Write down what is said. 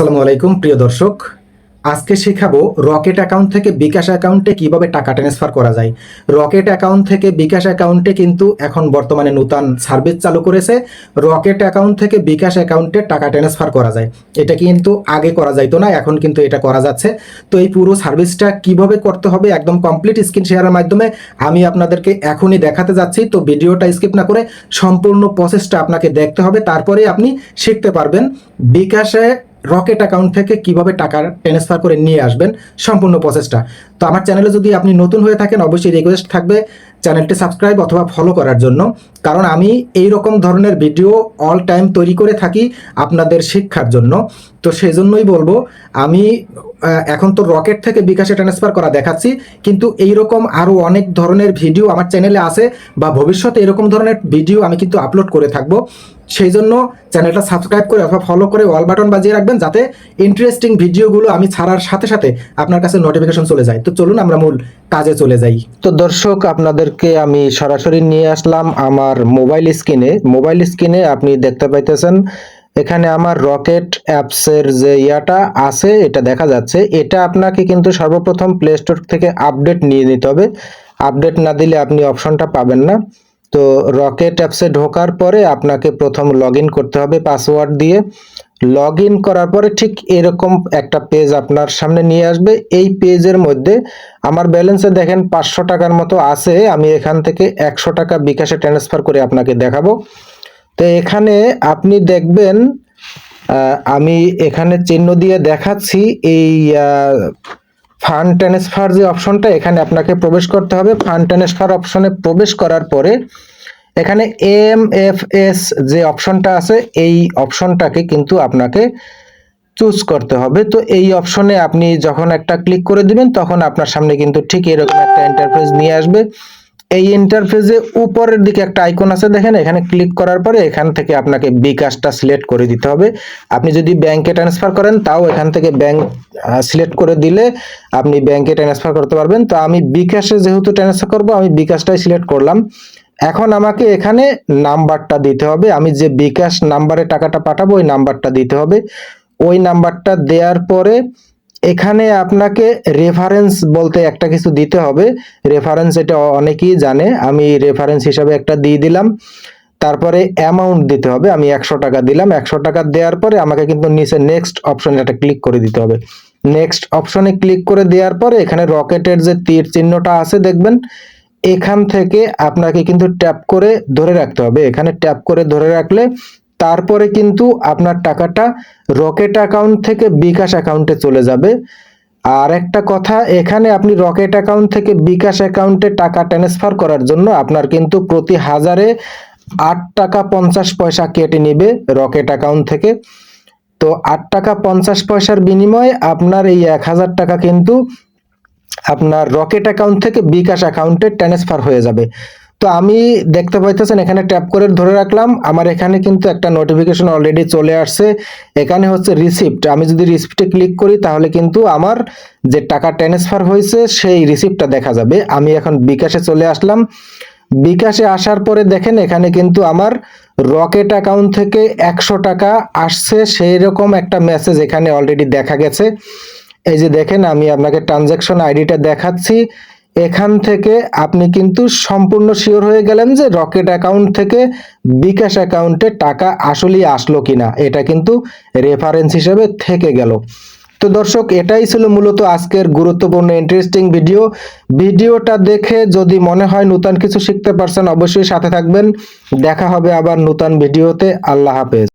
আসসালামু আলাইকুম, প্রিয় দর্শক। আজকে শেখাবো রকেট অ্যাকাউন্ট থেকে বিকাশ অ্যাকাউন্টে কীভাবে টাকা ট্রান্সফার করা যায়। রকেট অ্যাকাউন্ট থেকে বিকাশ অ্যাকাউন্টে কিন্তু এখন বর্তমানে নতুন সার্ভিস চালু করেছে। রকেট অ্যাকাউন্ট থেকে বিকাশ অ্যাকাউন্টে টাকা ট্রান্সফার করা যায়। এটা কিন্তু আগে করা যাইতো না, এখন কিন্তু এটা করা যাচ্ছে। তো এই পুরো সার্ভিসটা কীভাবে করতে হবে একদম কমপ্লিট স্ক্রিন শেয়ারের মাধ্যমে আমি আপনাদেরকে এখনই দেখাতে যাচ্ছি। তো ভিডিওটা স্কিপ না করে সম্পূর্ণ প্রসেসটা আপনাকে দেখতে হবে, তারপরে আপনি শিখতে পারবেন। বিকাশে রকেট অ্যাকাউন্ট থেকে কীভাবে টাকা ট্রান্সফার করে নিয়ে আসবেন সম্পূর্ণ প্রসেসটা তো আমার চ্যানেলে যদি আপনি নতুন হয়ে থাকেন, অবশ্যই রিকোয়েস্ট থাকবে চ্যানেলটি সাবস্ক্রাইব অথবা ফলো করার জন্য। কারণ আমি এই রকম ধরনের ভিডিও অল টাইম তৈরি করে থাকি আপনাদের শিক্ষার জন্য। তো সেই জন্যই বলব, আমি এখন তো রকেট থেকে বিকাশে ট্রান্সফার করা দেখাচ্ছি, কিন্তু এই রকম আরও অনেক ধরনের ভিডিও আমার চ্যানেলে আছে বা ভবিষ্যতে এরকম ধরনের ভিডিও আমি কিন্তু আপলোড করে থাকব। সেই জন্য চ্যানেলটা সাবস্ক্রাইব করে অথবা ফলো করে অল বাটন বাজিয়ে রাখবেন যাতে ইন্টারেস্টিং ভিডিওগুলো আমি ছাড়ার সাথে সাথে আপনার কাছে নোটিফিকেশন চলে যায়। তো চলুন আমরা মূল কাজে চলে যাই। তো দর্শক, আপনাদেরকে আমি সরাসরি নিয়ে আসলাম আমার মোবাইল স্ক্রিনে মোবাইল স্ক্রিনে আপনি দেখতে পাইতেছেন, এখানে আমার রকেট অ্যাপসের যে ইয়াটা আছে, এটা দেখা যাচ্ছে। এটা আপনাকে কিন্তু সর্বপ্রথম প্লে স্টোর থেকে আপডেট নিয়ে নিতে হবে। আপডেট না দিলে আপনি অপশনটা পাবেন না। তো রকেট অ্যাপসে ঢোকার পরে আপনাকে প্রথম লগ করতে হবে পাসওয়ার্ড দিয়ে। লগ করার পরে ঠিক এরকম একটা পেজ আপনার সামনে নিয়ে আসবে। এই পেজের মধ্যে আমার ব্যালেন্সে দেখেন পাঁচশো টাকার মতো আছে। আমি এখান থেকে একশো টাকা বিকাশে ট্রান্সফার করে আপনাকে দেখাবো। তো এখানে আপনি দেখবেন আমি এখানে চিহ্ন দিয়ে দেখাচ্ছি। এই ফান্ড ট্রান্সফার যে অপশনটা এখানে আপনাকে প্রবেশ করতে হবে। ফান্ড ট্রান্সফার অপশনে প্রবেশ করার পরে এখানে এম এফ এস যে অপশনটা আছে, এই অপশনটাকে কিন্তু আপনাকে চুজ করতে হবে। তো এই অপশনে আপনি যখন একটা ক্লিক করে দিবেন, তখন আপনার সামনে কিন্তু ঠিক এরকম একটা ইন্টারফেস নিয়ে আসবে। এই ইন্টারফেসে উপরের দিকে একটা আইকন আছে, দেখেন, এখানে ক্লিক করার পরে এখান থেকে আপনাকে বিকাশটা সিলেক্ট করে দিতে হবে। আপনি যদি ব্যাংকে ট্রান্সফার করেন, তাও এখান থেকে ব্যাংক সিলেক্ট করে দিলে আপনি ব্যাংকে ট্রান্সফার করতে পারবেন। তো আমি বিকাশে যেহেতু ট্রান্সফার করব, আমি বিকাশটাই সিলেক্ট করলাম। এখন আমাকে এখানে নাম্বারটা দিতে হবে। আমি যে বিকাশ নাম্বারে টাকাটা পাঠাবো, ওই নাম্বারটা দিতে হবে। ওই নাম্বারটা দেওয়ার পরে এখানে আপনাকে রেফারেন্স বলতে একটা কিছু দিতে হবে। রেফারেন্স এটা অনেকেই জানে। আমি রেফারেন্স হিসাবে একটা দিয়ে দিলাম। তারপরে অ্যামাউন্ট দিতে হবে। আমি একশো টাকা দিলাম। একশো টাকা দেওয়ার পরে আমাকে কিন্তু নিচে নেক্সট অপশনে একটা ক্লিক করে দিতে হবে। নেক্সট অপশনে ক্লিক করে দেওয়ার পরে এখানে রকেটের যে তীর চিহ্নটা আছে, দেখবেন, এখান থেকে আপনাকে কিন্তু ট্যাপ করে ধরে রাখতে হবে। এখানে ট্যাপ করে ধরে রাখলে তারপরে কিন্তু আপনার টাকাটা রকেট অ্যাকাউন্ট থেকে বিকাশ অ্যাকাউন্টে চলে যাবে। আর একটা কথা, এখানে আপনি রকেট অ্যাকাউন্ট থেকে বিকাশ অ্যাকাউন্টে টাকা ট্রান্সফার করার জন্য আপনার কিন্তু প্রতি হাজারে আট টাকা পঞ্চাশ পয়সা কেটে নেবে রকেট অ্যাকাউন্ট থেকে। তো আট টাকা পঞ্চাশ পয়সার বিনিময়ে আপনার এই এক হাজার টাকা কিন্তু আপনার রকেট অ্যাকাউন্ট থেকে বিকাশ অ্যাকাউন্টে ট্রান্সফার হয়ে যাবে। তো আমি দেখতে পাইতেছেন, এখানে ট্যাপ করে ধরে রাখলাম। আমার এখানে কিন্তু একটা নোটিফিকেশন অলরেডি চলে আসছে। এখানে হচ্ছে রিসিপ্ট আমি যদি রিসিপ্টে ক্লিক করি, তাহলে কিন্তু আমার যে টাকা ট্রান্সফার হয়েছে, সেই রিসিপ্টটা দেখা যাবে। আমি এখন বিকাশে চলে আসলাম। বিকাশে আসার পরে দেখেন, এখানে কিন্তু আমার রকেট অ্যাকাউন্ট থেকে একশো টাকা আসছে। সেই রকম একটা মেসেজ এখানে অলরেডি দেখা গেছে। এই যে দেখেন, আমি আপনাকে ট্রানজ্যাকশন আইডিটা দেখাচ্ছি। এখান থেকে আপনি কিন্তু সম্পূর্ণ শিওর হয়ে গেলেন যে রকেট অ্যাকাউন্ট থেকে বিকাশ অ্যাকাউন্টে টাকা আসলেই আসলো কিনা। এটা কিন্তু রেফারেন্স হিসেবে থেকে গেল। তো দর্শক, এটাই ছিল মূলত আজকের গুরুত্বপূর্ণ ইন্টারেস্টিং ভিডিও ভিডিওটা দেখে যদি মনে হয় নতুন কিছু শিখতে পারছেন, অবশ্যই সাথে থাকবেন। দেখা হবে আবার নতুন ভিডিওতে আল্লাহ হাফেজ।